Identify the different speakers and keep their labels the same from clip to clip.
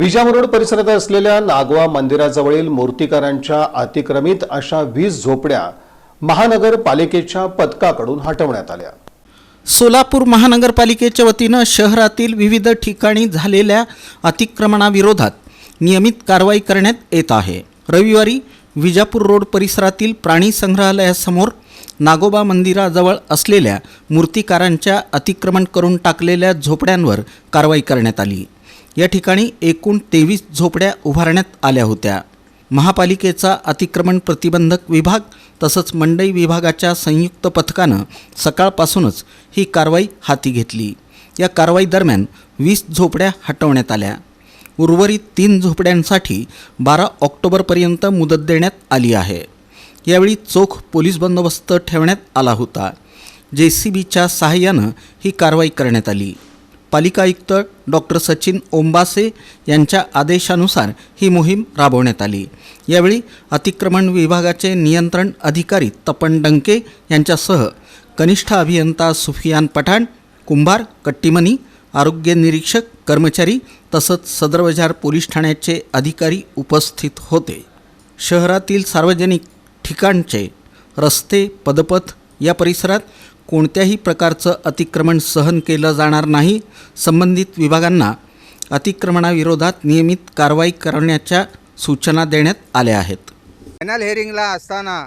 Speaker 1: विजाम road परिसरात असलेल्या नागवा मंदिराजवळील मूर्तिकारांच्या अतिक्रमित अशा वीस झोपड्या महानगरपालिकेच्या पथकाकडून हटवण्यात आल्या.
Speaker 2: सोलापूर महानगरपालिकेच्या वतीनं शहरातील विविध ठिकाणी झालेल्या अतिक्रमणाविरोधात नियमित कारवाई करण्यात येत आहे. रविवारी विजापूर रोड परिसरातील प्राणी संग्रहालयासमोर नागोबा मंदिराजवळ असलेल्या मूर्तिकारांच्या अतिक्रमण करून टाकलेल्या झोपड्यांवर कारवाई करण्यात आली. या ठिकाणी एकूण तेवीस झोपड्या उभारण्यात आल्या होत्या. महापालिकेचा अतिक्रमण प्रतिबंधक विभाग तसंच मंडई विभागाच्या संयुक्त पथकानं सकाळपासूनच ही कारवाई हाती घेतली. या कारवाई दरम्यान वीस झोपड्या हटवण्यात आल्या. उर्वरित तीन झोपड्यांसाठी बारा ऑक्टोबरपर्यंत मुदत देण्यात आली आहे. यावेळी चोख पोलीस बंदोबस्त ठेवण्यात आला होता. जे सी बीच्या सहाय्यानं ही कारवाई करण्यात आली. पालिका आयुक्त डॉक्टर सचिन ओंबासे यांच्या आदेशानुसार ही मोहीम राबवण्यात आली. यावेळी अतिक्रमण विभागाचे नियंत्रण अधिकारी तपन डंके यांच्यासह कनिष्ठ अभियंता सुफियान पठाण कुंभार कट्टीमनी आरोग्य निरीक्षक कर्मचारी तसंच सदर बाजार पोलीस ठाण्याचे अधिकारी उपस्थित होते. शहरातील सार्वजनिक ठिकाणचे रस्ते पदपथ या परिसरात कोणत्याही प्रकारचं अतिक्रमण सहन केलं जाणार नाही. संबंधित विभागांना अतिक्रमणाविरोधात नियमित कारवाई करण्याच्या सूचना देण्यात आल्या आहेत.
Speaker 3: फायनल हेअरिंगला असताना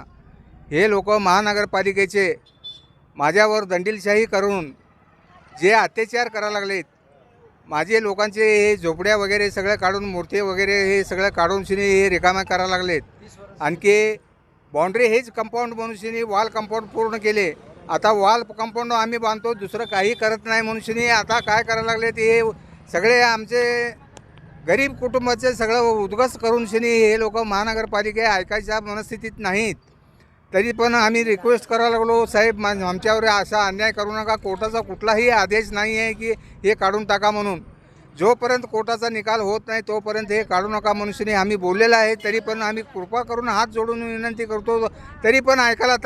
Speaker 3: हे लोक महानगरपालिकेचे माझ्यावर दंडीलशाही करून जे अत्याचार करायला लागलेत माझे लोकांचे हे झोपड्या वगैरे सगळं काढून मूर्ती वगैरे हे सगळं काढून शिनी हे रिकाम्या करायला लागलेत. आणखी बाउंड्री हेच कंपाऊंड बनून शिनी वॉल कंपाऊंड पूर्ण केले. आता वॉल कंपाऊंड आम्ही बांधतो दुसरं काही करत नाही मनुष्यनी. आता काय करायला लागले ते सगळे आमचे गरीब कुटुंबाचे सगळं उद्ध्वस्त करून शनी हे लोक महानगरपालिके ऐकायच्या मनस्थितीत नाहीत. तरी पण आम्ही रिक्वेस्ट करायला लागलो साहेब आमच्यावर असा अन्याय करू नका. कोर्टाचा कुठलाही आदेश नाही आहे की हे काढून टाका म्हणून. जोपर्यंत कोर्टाचा निकाल होत नाही तोपर्यंत हे काढू नका मनुष्यने. आम्ही बोललेलं आहे तरी पण आम्ही कृपा करून हात जोडून विनंती करतो. तरी पण ऐकायला